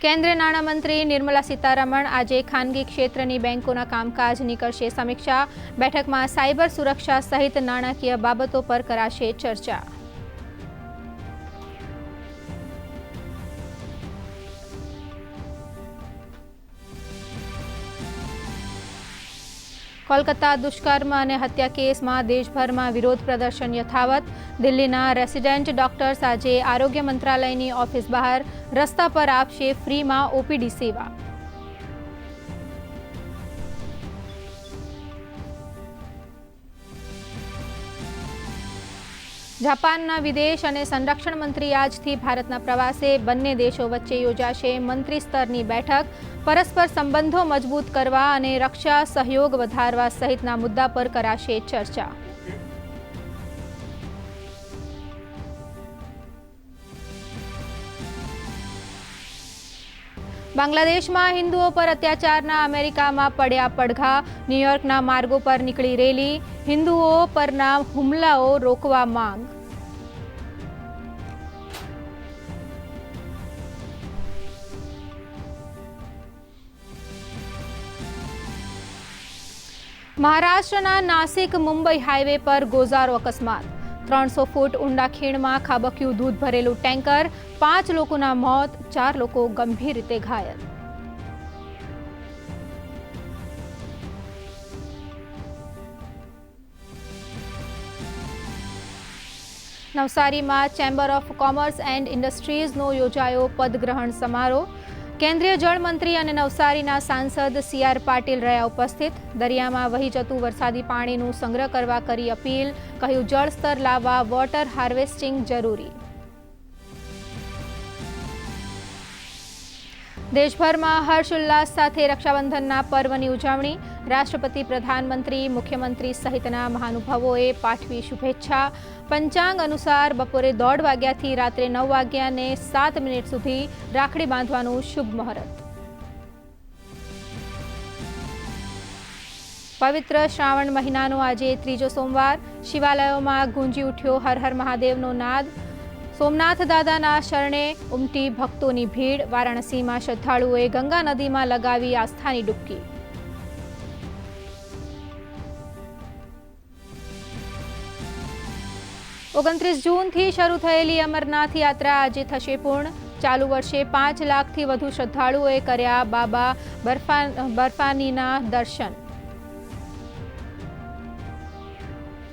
કેન્દ્રીય નાણામંત્રી નિર્મલા સીતારમણ આજે ખાનગી ક્ષેત્રની બેંકોના કામકાજની કરશે સમીક્ષા બેઠકમાં સાયબર સુરક્ષા સહિત નાણાકીય બાબતો પર કરાશે ચર્ચા. કોલકાતા દુષ્કર્મ અને હત્યા કેસમાં દેશભરમાં વિરોધ પ્રદર્શન યથાવત. દિલ્હીના રેસિડેન્ટ ડોક્ટર્સ આજે આરોગ્ય મંત્રાલયની ઓફિસ બહાર. રસ્તા પર આપશે ફ્રીમાં ઓપીડી સેવા. જાપાનના વિદેશ અને સંરક્ષણ મંત્રી આજથી ભારતના પ્રવાસે બંને દેશો વચ્ચે યોજાશે મંત્રી સ્તરની બેઠક. પરસ્પર સંબંધો મજબૂત કરવા અને રક્ષા, સહયોગ વધારવા સહિતના મુદ્દા પર કરાશે ચર્ચા. બાંગ્લાદેશમાં હિન્દુઓ પર અત્યાચારના અમેરિકામાં પડ્યા પડઘા, ન્યૂયોર્કના માર્ગો પર નીકળી રેલી, હિન્દુઓ પરના હુમલાઓ રોકવા માંગ. મહારાષ્ટ્રના નાસિક મુંબઈ હાઈવે પર ગોઝારો અકસ્માત. ત્રણસો ફૂટ ઊંડા ખીણમાં ખાબક્યું દૂધ ભરેલું ટેન્કર, પાંચ લોકોના મોત, ચાર લોકો ગંભીર રીતે ઘાયલ. નવસારીમાં ચેમ્બર ઓફ કોમર્સ એન્ડ ઇન્ડસ્ટ્રીઝનો યોજાયો પદગ્રહણ સમારોહ. કેન્દ્રીય જળમંત્રી અને નવસારીના સાંસદ સી આર પાટીલ રહ્યા ઉપસ્થિત. દરિયામાં વહી જતું વરસાદી પાણીનું સંગ્રહ કરવા કરી અપીલ. કહ્યું, જળસ્તર લાવવા, વોટર હાર્વેસ્ટિંગ જરૂરી. દેશભરમાં હર્ષોલ્લાસ સાથે રક્ષાબંધનના પર્વની ઉજવણી. રાષ્ટ્રપતિ, પ્રધાનમંત્રી, મુખ્યમંત્રી સહિતના મહાનુભાવોએ પાઠવી શુભેચ્છા. પંચાંગ અનુસાર બપોરે દોઢ વાગ્યાથી રાત્રે નવ વાગ્યાને સાત મિનિટ સુધી રાખડી બાંધવાનું શુભ મુહૂર્ત. પવિત્ર શ્રાવણ મહિનાનો આજે ત્રીજો સોમવાર. શિવાલયોમાં ગુંજી ઉઠ્યો હર હર મહાદેવનો નાદ. સોમનાથ દાદાના શરણે ઉમટી ભક્તોની ભીડ. વારાણસીમાં શ્રદ્ધાળુઓએ ગંગા નદીમાં લગાવી આસ્થાની ડૂબકી. ઓગણત્રીસ જૂનથી શરૂ થયેલી અમરનાથ યાત્રા આજે થશે પૂર્ણ. ચાલુ વર્ષે પાંચ લાખથી વધુ શ્રદ્ધાળુઓએ કર્યા બાબા બર્ફા, બર્ફાનીના દર્શન.